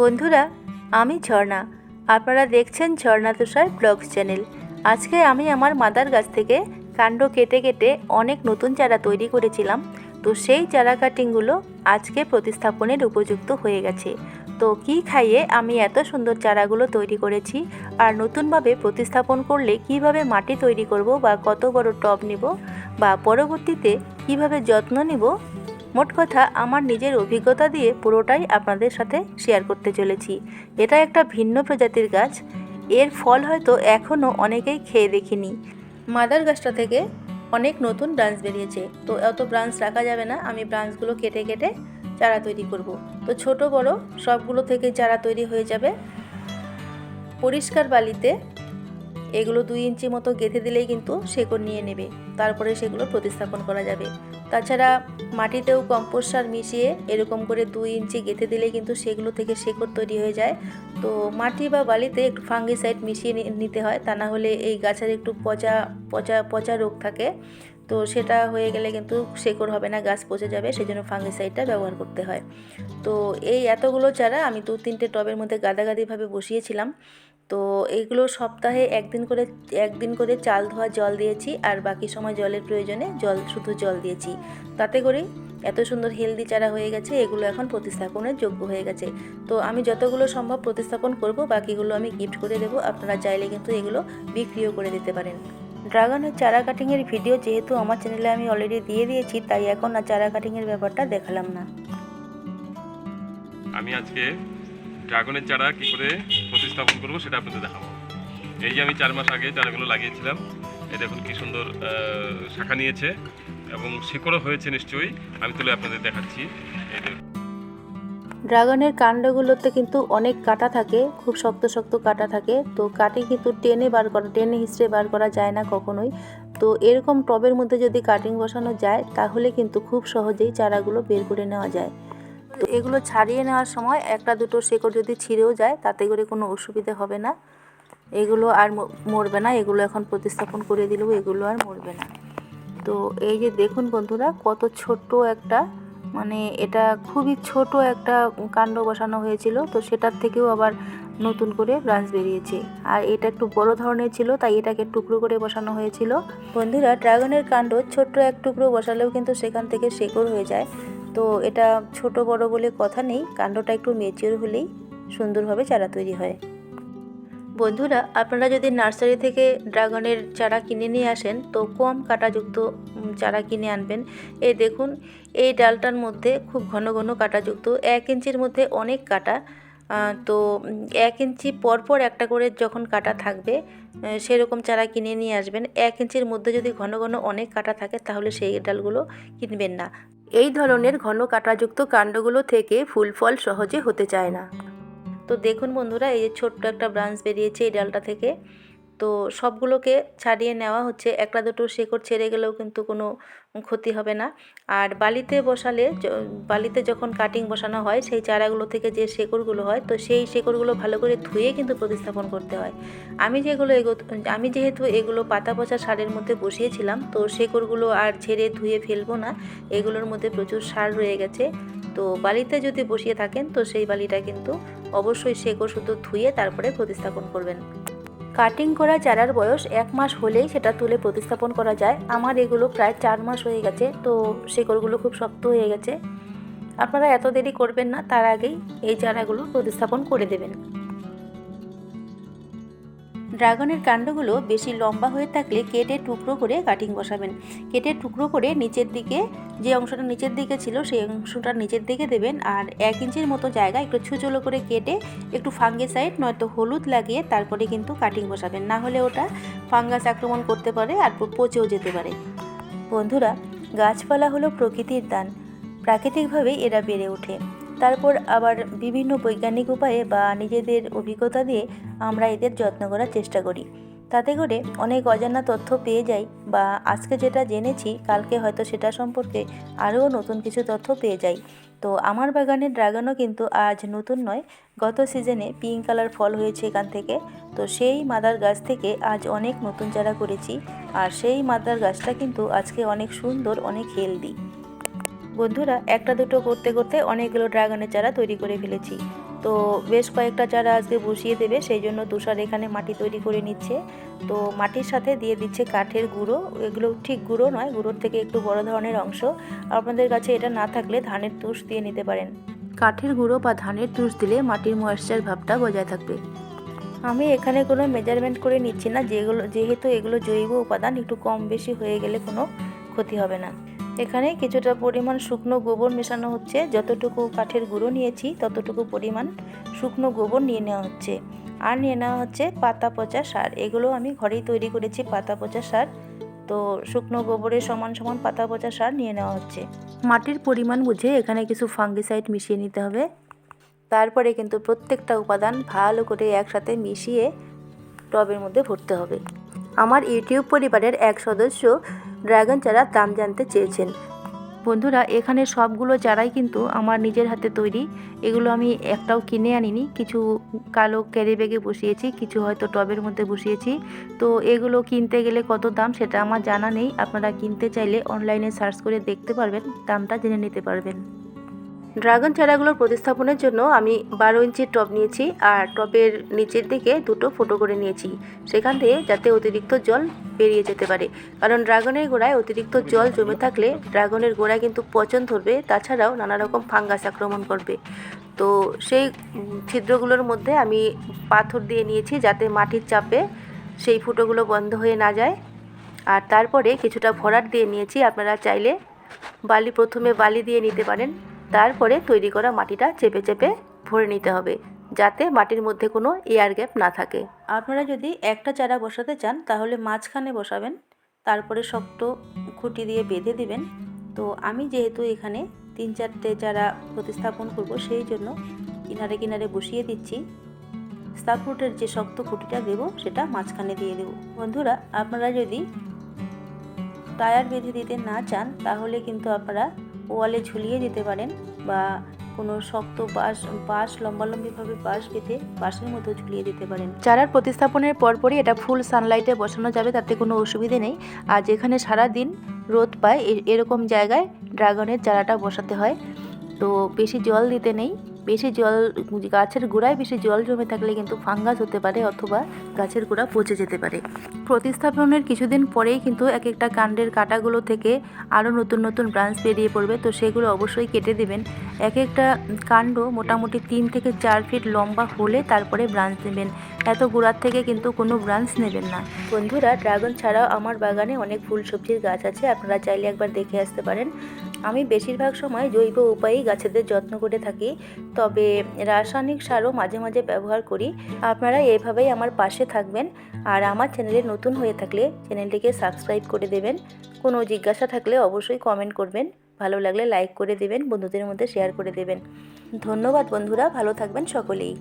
বন্ধুরা, আমি ঝর্ণা। আপনারা দেখছেন ঝর্ণা তুষার ব্লগস চ্যানেল। আজকে আমি আমার মাদার গাছ থেকে কাণ্ড কেটে কেটে অনেক নতুন চারা তৈরি করেছিলাম। তো সেই চারা কাটিংগুলো আজকে প্রতিস্থাপনের উপযুক্ত হয়ে গেছে। তো কি খাইয়ে আমি এত সুন্দর চারাগুলো তৈরি করেছি আর নতুনভাবে প্রতিস্থাপন করলে কীভাবে মাটি তৈরি করব বা কত বড় টব নিব বা পরবর্তীতে কীভাবে যত্ন নিব মোট কথা, আমার নিজের অভিজ্ঞতা দিয়ে পুরোটাই আপনাদের সাথে শেয়ার করতে চলেছি। এটা একটা ভিন্ন প্রজাতির গাছ। এর ফল হয়তো এখনও অনেকেই খেয়ে দেখিনি। মাদার গাছটা থেকে অনেক নতুন ব্রাঞ্চ বেরিয়েছে। তো এত ব্রাঞ্চ রাখা যাবে না, আমি ব্রাঞ্চগুলো কেটে কেটে চারা তৈরি করব। তো ছোট, বড়, সবগুলো থেকে চারা তৈরি হয়ে যাবে। পরিষ্কার বালিতে এগুলো দুই ইঞ্চি মতো গেঁথে দিলেই কিন্তু শেকড় নিয়ে নেবে। তারপরে সেগুলো প্রতিস্থাপন করা যাবে। তাছাড়া মাটিতেও কম্পোস্ট সার মিশিয়ে এরকম করে দুই ইঞ্চি গেঁথে দিলে কিন্তু সেগুলো থেকে শেকড় তৈরি হয়ে যায়। তো মাটি বা বালিতে একটু ফাঙ্গিসাইড মিশিয়ে নিতে হয়, তা না হলে এই গাছের একটু পচা পচা পচা রোগ থাকে। তো সেটা হয়ে গেলে কিন্তু শেকড় হবে না, গাছ পচে যাবে সেই জন্য ফাঙ্গিসাইডটা ব্যবহার করতে হয়। তো এই এতগুলো চারা আমি দু তিনটে টবের মধ্যে গাদাগাদিভাবে বসিয়েছিলাম। তো এইগুলো সপ্তাহে একদিন করে একদিন করে চাল ধোয়া জল দিয়েছি, আর বাকি সময় জলের প্রয়োজনে জল, শুধু জল দিয়েছি। তাতে করে এত সুন্দর হেলদি চারা হয়ে গেছে, এগুলো এখন প্রতিস্থাপনের যোগ্য হয়ে গেছে। তো আমি যতগুলো সম্ভব প্রতিস্থাপন করব, বাকিগুলো আমি গিফট করে দেবো, আপনারা চাইলে কিন্তু এগুলো বিক্রিও করে দিতে পারেন। ড্রাগনের চারা কাটিংয়ের ভিডিও যেহেতু আমার চ্যানেলে আমি অলরেডি দিয়ে দিয়েছি, তাই এখন আর চারা কাটিংয়ের ব্যাপারটা দেখালাম না। আমি আজকে ড্রাগনের চারা কি করে প্রতিস্থাপন করব সেটা আপনাদের দেখাবো। এই যে আমি চার মাস আগে চারাগুলো লাগিয়েছিলাম, এই দেখুন কি সুন্দর শাখা নিয়েছে এবং শিকড়ও হয়েছে নিশ্চয়ই। আমি তুলে আপনাদের দেখাচ্ছি। এই দেখুন। ড্রাগনের কাণ্ডগুলোতে কিন্তু অনেক কাটা থাকে, খুব শক্ত শক্ত কাটা থাকে। তো কাটি কিন্তু টেনে বার করা, টেনে হিসড়ে বার করা যায় না কখনোই। তো এরকম টবের মধ্যে যদি কাটিং বসানো যায়, তাহলে কিন্তু খুব সহজেই চারাগুলো বের করে নেওয়া যায়। তো এগুলো ছাড়িয়ে নেওয়ার সময় একটা দুটো শেকড় যদি ছিঁড়েও যায়, তাতে করে কোনো অসুবিধে হবে না। এগুলো আর মরবে না, এগুলো এখন প্রতিস্থাপন করে দিলেও এগুলো আর মরবে না। তো এই যে দেখুন বন্ধুরা, কত ছোট্ট একটা মানে এটা খুবই ছোট একটা কাণ্ড বসানো হয়েছিল, তো সেটার থেকেও আবার নতুন করে ব্রাঞ্চ বেরিয়েছে। আর এটা একটু বড় ধরনের ছিল, তাই এটাকে টুকরো করে বসানো হয়েছিল। বন্ধুরা, ড্রাগনের কাণ্ড ছোট্ট এক টুকরো বসালেও কিন্তু সেখান থেকে শেকড় হয়ে যায়। তো এটা ছোট বড় বলে কথা নেই, কাণ্ডটা একটু মেচিওর হলেই সুন্দরভাবে চারা তৈরি হয়। বন্ধুরা, আপনারা যদি নার্সারি থেকে ড্রাগনের চারা কিনে নিয়ে আসেন, তো কম কাঁটাযুক্ত চারা কিনে আনবেন। এই দেখুন, এই ডালটার মধ্যে খুব ঘন ঘন কাঁটাযুক্ত, এক ইঞ্চির মধ্যে অনেক কাটা। তো এক ইঞ্চি পরপর একটা করে যখন কাটা থাকবে সেরকম চারা কিনে নিয়ে আসবেন। এক ইঞ্চির মধ্যে যদি ঘন ঘন অনেক কাটা থাকে, তাহলে সেই ডালগুলো কিনবেন না। এই ধরনের ঘন কাঁটাযুক্ত কাণ্ডগুলো থেকে ফুল ফল সহজে হতে চায় না। তো দেখুন বন্ধুরা, এই যে ছোট্ট একটা ব্রাঞ্চ বেরিয়েছে এই ডালটা থেকে। তো সবগুলোকে ছাড়িয়ে নেওয়া হচ্ছে। একটা দুটো শেকড় ছেড়ে গেলেও কিন্তু কোনো ক্ষতি হবে না। আর বালিতে বসালে বালিতে যখন কাটিং বসানো হয়, সেই চারাগুলো থেকে যে শেকড়গুলো হয়, তো সেই শেকড়গুলো ভালো করে ধুয়ে কিন্তু প্রতিস্থাপন করতে হয়। আমি যেগুলো এগো, আমি যেহেতু এগুলো পাতা পচা সারের মধ্যে বসিয়েছিলাম, তো শেকড়গুলো আর ঝেড়ে ধুয়ে ফেলব না। এগুলোর মধ্যে প্রচুর সার রয়ে গেছে। তো বালিতে যদি বসিয়ে থাকেন, তো সেই বালিটা কিন্তু অবশ্যই সেগো শুধু ধুয়ে তারপরে প্রতিস্থাপন করবেন। কাটিং করা চারার বয়স এক মাস হলেই সেটা তুলে প্রতিস্থাপন করা যায়। আমার এগুলো প্রায় চার মাস হয়ে গেছে, তো শেকড়গুলো খুব শক্ত হয়ে গেছে। আপনারা এত দেরি করবেন না, তার আগেই এই চারাগুলো প্রতিস্থাপন করে দেবেন। ড্রাগনের কাণ্ডগুলো বেশি লম্বা হয়ে থাকলে কেটে টুকরো করে কাটিং বসাবেন। কেটে টুকরো করে নিচের দিকে যে অংশটা নিচের দিকে ছিল সেই অংশটা নিচের দিকে দেবেন আর এক ইঞ্চির মতো জায়গা একটু ছুচলো করে কেটে একটু ফাঙ্গিসাইড, নয়তো হলুদ লাগিয়ে তারপরে কিন্তু কাটিং বসাবেন। না হলে ওটা ফাঙ্গাস আক্রমণ করতে পারে আর পচেও যেতে পারে। বন্ধুরা, গাছপালা হলো প্রকৃতির দান। প্রাকৃতিকভাবেই এরা বেড়ে ওঠে। তারপর আবার বিভিন্ন বৈজ্ঞানিক উপায়ে বা নিজেদের অভিজ্ঞতা দিয়ে আমরা এদের যত্ন করার চেষ্টা করি। তাতে করে অনেক অজানা তথ্য পেয়ে যাই বা আজকে যেটা জেনেছি, কালকে হয়তো সেটা সম্পর্কে আরও নতুন কিছু তথ্য পেয়ে যাই। তো আমার বাগানের ড্রাগনও কিন্তু আজ নতুন নয়। গত সিজনে পিঙ্ক কালার ফল হয়েছে এখান থেকে। তো সেই মাদার গাছ থেকে আজ অনেক নতুন চারা করেছি। আর সেই মাদার গাছটা কিন্তু আজকে অনেক সুন্দর, অনেক হেলদি। বন্ধুরা একটা দুটো করতে করতে অনেকগুলো ড্রাগনের চারা তৈরি করে ফেলেছি। তো বেশ কয়েকটা চারা আজকে বসিয়ে দেবে সেই জন্য তুষার এখানে মাটি তৈরি করে নিচ্ছে। তো মাটির সাথে দিয়ে দিচ্ছে কাঠের গুঁড়ো এগুলো ঠিক গুঁড়ো নয় গুঁড়োর থেকে একটু বড় ধরনের অংশ। আপনাদের কাছে এটা না থাকলে ধানের তুষ দিয়ে নিতে পারেন। কাঠের গুঁড়ো বা ধানের তুষ দিলে মাটির ময়েশ্চার ভাবটা বজায় থাকবে। আমি এখানে কোনো মেজারমেন্ট করে নিচ্ছি না যেগুলো যেহেতু এগুলো জৈব উপাদান একটু কম বেশি হয়ে গেলে কোনো ক্ষতি হবে না। এখানে কিছুটা পরিমাণ শুকনো গোবর মেশানো হচ্ছে। যতটুকু কাঠের গুঁড়ো নিয়েছি, ততটুকু পরিমাণ শুকনো গোবর নিয়ে নেওয়া হচ্ছে। আর নিয়ে নেওয়া হচ্ছে পাতা পচা সার। এগুলো আমি ঘরেই তৈরি করেছি পাতা পচা সার। তো শুকনো গোবরের সমান সমান পাতা পচা সার নিয়ে নেওয়া হচ্ছে। মাটির পরিমাণ বুঝে এখানে কিছু ফাঙ্গিসাইড মিশিয়ে নিতে হবে। তারপরে কিন্তু প্রত্যেকটা উপাদান ভালো করে একসাথে মিশিয়ে টবের মধ্যে ভরতে হবে। আমার ইউটিউব পরিবারের এক সদস্য ড্রাগন চারার দাম জানতে চেয়েছেন। বন্ধুরা, এখানে সবগুলো চারাই কিন্তু আমার নিজের হাতে তৈরি। এগুলো আমি একটাও কিনে আনিনি। কিছু কালো ক্যারি ব্যাগে বসিয়েছি, কিছু হয়তো টবের মধ্যে বসিয়েছি। তো এগুলো কিনতে গেলে কত দাম সেটা আমার জানা নেই। আপনারা কিনতে চাইলে অনলাইনে সার্চ করে দেখতে পারবেন, দামটা জেনে নিতে পারবেন। ড্রাগন চারাগুলোর প্রতিস্থাপনের জন্য আমি বারো ইঞ্চির টব নিয়েছি আর টবের নিচের দিকে দুটো ফুটো করে নিয়েছি। সেখান থেকে যাতে অতিরিক্ত জল বেরিয়ে যেতে পারে। কারণ ড্রাগনের গোড়ায় অতিরিক্ত জল জমে থাকলে ড্রাগনের গোড়ায় কিন্তু পচন ধরবে, তাছাড়াও নানা রকম ফাঙ্গাস আক্রমণ করবে। তো সেই ছিদ্রগুলোর মধ্যে আমি পাথর দিয়ে নিয়েছি যাতে মাটির চাপে সেই ফুটোগুলো বন্ধ হয়ে না যায়। আর তারপরে কিছুটা ভরাট দিয়ে নিয়েছি, আপনারা চাইলে বালি প্রথমে বালি দিয়ে নিতে পারেন। তারপরে তৈরি করা মাটিটা চেপে চেপে ভরে নিতে হবে, যাতে মাটির মধ্যে কোনো এয়ার গ্যাপ না থাকে। আপনারা যদি একটা চারা বসাতে চান, তাহলে মাঝখানে বসাবেন, তারপরে শক্ত খুঁটি দিয়ে বেঁধে দিবেন। তো আমি যেহেতু এখানে তিন চারটে চারা প্রতিস্থাপন করব, সেই জন্য কিনারে কিনারে বসিয়ে দিচ্ছি। স্টাফরুটের যে শক্ত খুঁটিটা দেবো, সেটা মাঝখানে দিয়ে দেবো। বন্ধুরা, আপনারা যদি টায়ার বেঁধে দিতে না চান, তাহলে কিন্তু আপনারা ওয়ালে ঝুলিয়ে দিতে পারেন বা কোনো শক্ত বাঁশ বাঁশ, লম্বালম্বিভাবে বাঁশ বেঁধে বাঁশের মধ্যে ঝুলিয়ে দিতে পারেন। চারার প্রতিস্থাপনের পরপরই এটা ফুল সানলাইটে বসানো যাবে, তাতে কোনো অসুবিধে নেই। আর যেখানে সারা দিন রোদ পায় এরকম জায়গায় ড্রাগনের চারাটা বসাতে হয়। তো বেশি জল দিতে নেই। বেশি জল, গাছের গোড়ায় বেশি জল জমে থাকলে কিন্তু ফাঙ্গাস হতে পারে অথবা গাছের গোড়া পচে যেতে পারে। প্রতিস্থাপনের কিছুদিন পরেই কিন্তু এক একটা কাণ্ডের কাটাগুলো থেকে আরও নতুন নতুন ব্রাঞ্চ বেরিয়ে পড়বে, তো সেগুলো অবশ্যই কেটে দেবেন। এক একটা কাণ্ড মোটামুটি তিন থেকে চার ফিট লম্বা হলে তারপরে ব্রাঞ্চ নেবেন। এত গোড়ার থেকে কিন্তু কোনো ব্রাঞ্চ নেবেন না। বন্ধুরা, ড্রাগন ছাড়াও আমার বাগানে অনেক ফুল সবজির গাছ আছে, আপনারা চাইলে একবার দেখে আসতে পারেন। আমি বেশিরভাগ সময় জৈব উপায়েই গাছেদের যত্ন করে থাকি, তবে রাসায়নিক সারও মাঝে মাঝে ব্যবহার করি। আপনারা এভাবেই আমার পাশে থাকবেন আর আমার চ্যানেলে নতুন হয়ে থাকলে চ্যানেলটিকে সাবস্ক্রাইব করে দেবেন। কোনো জিজ্ঞাসা থাকলে অবশ্যই কমেন্ট করবেন, ভালো লাগলে লাইক করে দেবেন, বন্ধুদের মধ্যে শেয়ার করে দেবেন। ধন্যবাদ বন্ধুরা, ভালো থাকবেন সকলেই।